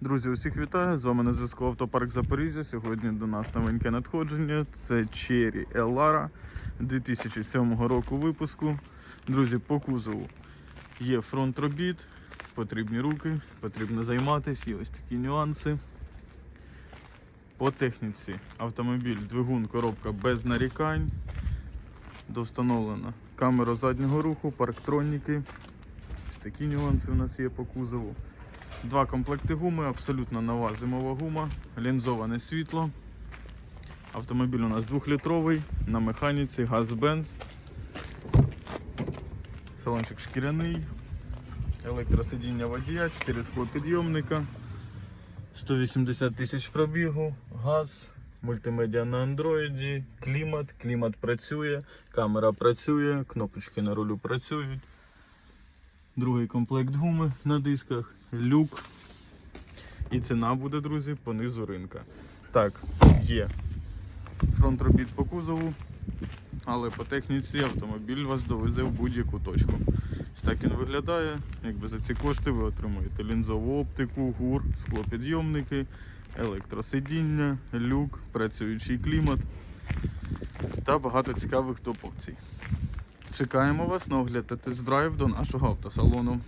Друзі, усіх вітаю! З вами на зв'язку Автопарк Запоріжжя. Сьогодні до нас новеньке надходження. Це Cherry Elara 2007 року випуску. Друзі, по кузову є фронт робіт, потрібні руки, потрібно займатися, є ось такі нюанси. По техніці автомобіль, двигун, коробка без нарікань. Достановлена камера заднього руху, парктроніки. Ось такі нюанси у нас є по кузову. Два комплекти гуми, абсолютно нова зимова гума, лінзоване світло. Автомобіль у нас 2-літровий, на механіці, газ Benz. Салончик шкіряний, електросидіння водія, 4 склопідйомника, 180 тисяч пробігу, газ, мультимедіа на андроїді, клімат, клімат працює, камера працює, кнопочки на рулю працюють. Другий комплект гуми на дисках, люк. І ціна буде, друзі, по низу ринка. Так, є фронт робіт по кузову, але по техніці автомобіль вас довезе в будь-яку точку. Так він виглядає. Якби за ці кошти ви отримуєте лінзову оптику, гур, склопідйомники, електросидіння, люк, працюючий клімат та багато цікавих топ-опцій. Чекаємо вас на огляд та тест-драйв до нашого автосалону.